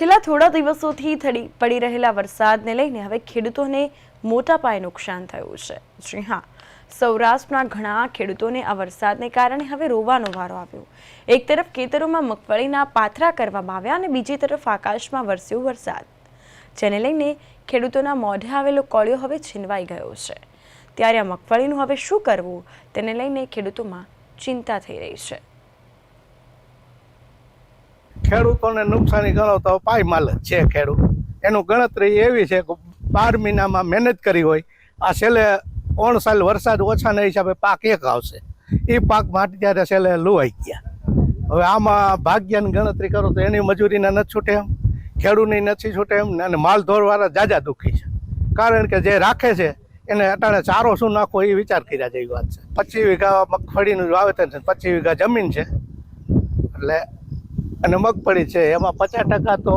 છેલ્લા થોડા દિવસોથી થડી, પડી રહેલા વરસાદને લઈને હવે ખેડૂતોને મોટા પાયે નુકસાન થયું છે. જી હા, સૌરાષ્ટ્રના ઘણા ખેડૂતોને આ વરસાદને કારણે હવે રોવાનો વારો આવ્યો. એક તરફ ખેતરોમાં મગફળીના પાથરા કરવામાં આવ્યા અને બીજી તરફ આકાશમાં વરસ્યો વરસાદ. જેને લઈને ખેડૂતોના મોઢે આવેલો કોળિયો હવે છીનવાઈ ગયો છે. ત્યારે આ મગફળીનું હવે શું કરવું? તેને લઈને ખેડૂતોમાં ચિંતા થઈ રહી છે. ખેડૂતોને નુકસાની ગણો તો પાયમાલ જ છે ખેડૂત. એનું ગણતરી એવી છે કે બાર મહિનામાં મહેનત કરી હોય, આ છેલ્લે ઓણ સાલ વરસાદ ઓછાના હિસાબે પાક એક આવશે. એ પાક માટે ત્યારે છેલ્લે લુવાઈ ગયા. હવે આમાં ભાગ્યની ગણતરી કરો તો એની મજૂરીના નથી છૂટે એમ, ખેડૂતની નથી છૂટે એમ, અને માલ ધોરવાળા જાજા દુઃખી છે. કારણ કે જે રાખે છે, એને અટાણે ચારો શું નાખવો એ વિચાર કર્યા જેવી વાત છે. પચીસ વીઘા મગફળીનું વાવેતર છે, પચીસ વીઘા જમીન છે. એટલે અને મગફળી છે એમાં પચાસ ટકા તો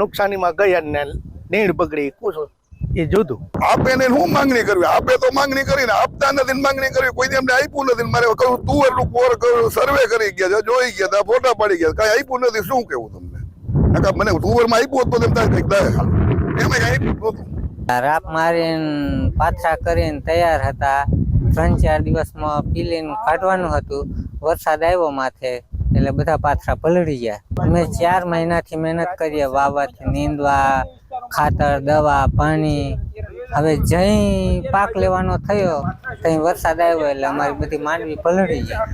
નુકસાનીમાં ગયા ને નીણ બગડી કુશું એ જુદું. આપે ને શું માંગણી કરવી? આપે તો માંગણી કરીને આપતા નથી માંગણી કરવી. કોઈ એમને આપ્યું નથી મારે કહ્યું તું એટલું કોર કર્યું સર્વે કરી ગયા છે જોઈ ગયા તા ફોટા પાડી ગયા કઈ આપ્યું નથી શું કેવું તમને? નકર મને તુવેરમાં આપ્યું હોત તો તેમ તારે કંઈક દે હાલ. એમાં કઈ આપ્યું નહોતું. રાપ મારીને પાછા કરીને તૈયાર હતા. ત્રણ ચાર દિવસમાં પીલીને કાઢવાનું હતું. વરસાદ આવ્યો માથે. એટલે બધા પાથરા પલળી ગયા. અમે ચાર મહિનાથી મહેનત કરીએ. વાવવાથી નીંદવા, ખાતર, દવા, પાણી. હવે જઈ પાક લેવાનો થયો, ત્યાં વરસાદ આવ્યો એટલે અમારી બધી માંડવી પલળી જાય